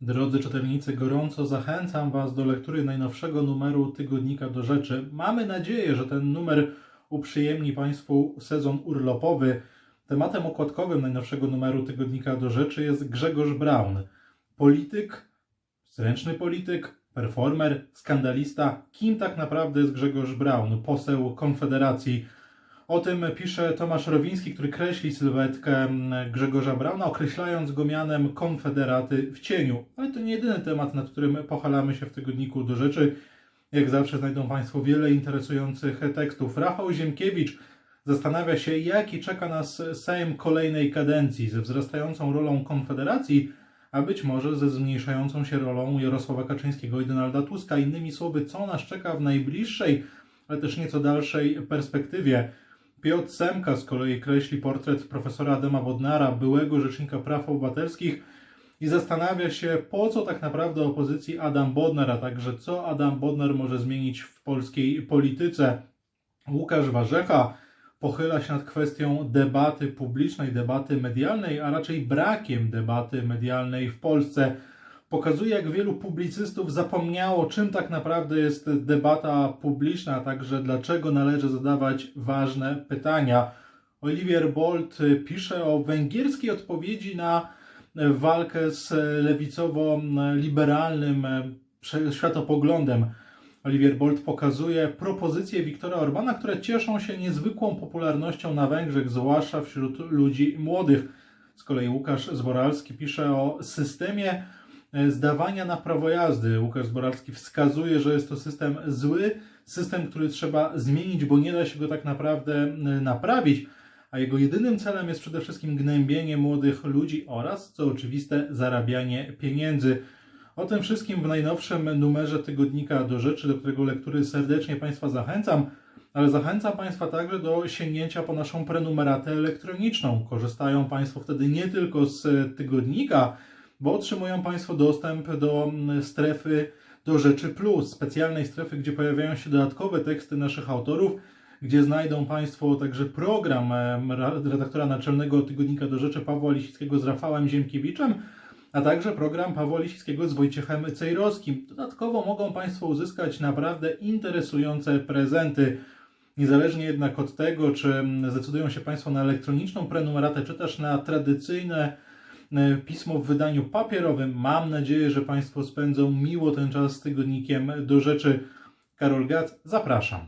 Drodzy czytelnicy, gorąco zachęcam Was do lektury najnowszego numeru Tygodnika do Rzeczy. Mamy nadzieję, że ten numer uprzyjemni Państwu sezon urlopowy. Tematem okładkowym najnowszego numeru Tygodnika do Rzeczy jest Grzegorz Braun. Polityk, zręczny polityk, performer, skandalista. Kim tak naprawdę jest Grzegorz Braun, poseł Konfederacji? O tym pisze Tomasz Rowiński, który kreśli sylwetkę mm, Grzegorza Brauna, określając go mianem Konfederaty w cieniu. Ale to nie jedyny temat, nad którym pochylamy się w tygodniku do rzeczy. Jak zawsze znajdą Państwo wiele interesujących tekstów. Rafał Ziemkiewicz zastanawia się, jaki czeka nas Sejm kolejnej kadencji ze wzrastającą rolą Konfederacji, a być może ze zmniejszającą się rolą Jarosława Kaczyńskiego i Donalda Tuska. Innymi słowy, co nas czeka w najbliższej, ale też nieco dalszej perspektywie. Piotr Semka z kolei kreśli portret profesora Adama Bodnara, byłego rzecznika praw obywatelskich i zastanawia się, po co tak naprawdę opozycji Adam Bodnar, a także co Adam Bodnar może zmienić w polskiej polityce. Łukasz Warzecha pochyla się nad kwestią debaty publicznej, debaty medialnej, a raczej brakiem debaty medialnej w Polsce. Pokazuje, jak wielu publicystów zapomniało, czym tak naprawdę jest debata publiczna, a także dlaczego należy zadawać ważne pytania. Olivier Bolt pisze o węgierskiej odpowiedzi na walkę z lewicowo-liberalnym światopoglądem. Olivier Bolt pokazuje propozycje Viktora Orbana, które cieszą się niezwykłą popularnością na Węgrzech, zwłaszcza wśród ludzi młodych. Z kolei Łukasz Zboralski pisze o systemie zdawania na prawo jazdy. Łukasz Zboralski wskazuje, że jest to system zły, system, który trzeba zmienić, bo nie da się go tak naprawdę naprawić, a jego jedynym celem jest przede wszystkim gnębienie młodych ludzi oraz, co oczywiste, zarabianie pieniędzy. O tym wszystkim w najnowszym numerze tygodnika do rzeczy, do którego lektury serdecznie Państwa zachęcam, ale zachęcam Państwa także do sięgnięcia po naszą prenumeratę elektroniczną. Korzystają Państwo wtedy nie tylko z tygodnika, bo otrzymują Państwo dostęp do strefy do rzeczy plus, specjalnej strefy, gdzie pojawiają się dodatkowe teksty naszych autorów, gdzie znajdą Państwo także program redaktora naczelnego tygodnika do rzeczy Pawła Lisickiego z Rafałem Ziemkiewiczem, a także program Pawła Lisickiego z Wojciechem Cejrowskim. Dodatkowo mogą Państwo uzyskać naprawdę interesujące prezenty. Niezależnie jednak od tego, czy zdecydują się Państwo na elektroniczną prenumeratę, czy też na tradycyjne pismo w wydaniu papierowym, mam nadzieję, że Państwo spędzą miło ten czas z tygodnikiem do rzeczy. Karol Gac, zapraszam.